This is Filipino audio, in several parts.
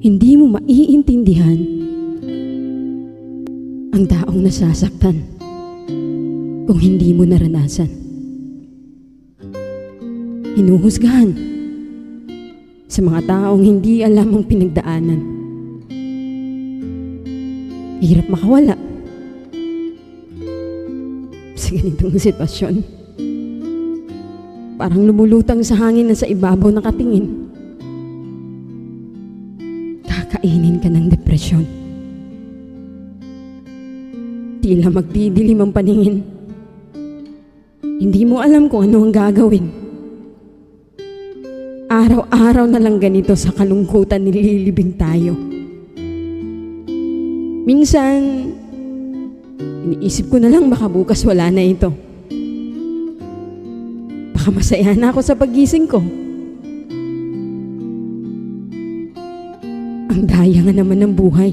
Hindi mo maiintindihan ang taong nasasaktan kung hindi mo naranasan. Hinuhusgahan sa mga taong hindi alam ang pinagdaanan. Hirap makawala sa ganitong sitwasyon. Parang lumulutang sa hangin na sa ibabaw nakatingin. Kakainin ka ng depresyon. Tila magdidilim ang paningin. Hindi mo alam kung ano ang gagawin. Araw-araw na lang ganito sa kalungkutan nililibing tayo. Minsan, iniisip ko na lang baka bukas wala na ito. Baka masaya na ako sa pagising ko. Ang daya nga naman ng buhay.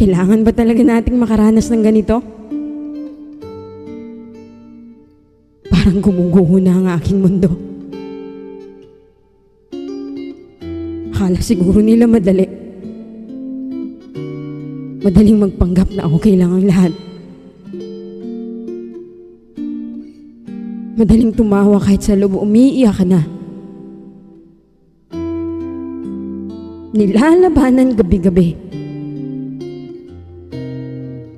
Kailangan ba talaga nating makaranas ng ganito? Parang gumuguho na ang aking mundo. Akala siguro nila madali. Madaling magpanggap na okay lang ang lahat. Madaling tumawa kahit sa loob umiiyak na. Nilalabanan gabi-gabi.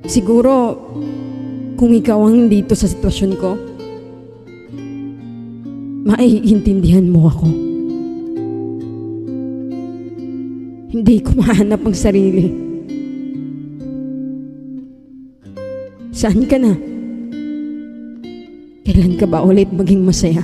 Siguro, kung ikaw ang dito sa sitwasyon ko, maiintindihan mo ako. Hindi ko mahanap ang sarili. Saan ka na? Kailan ka ba ulit maging masaya?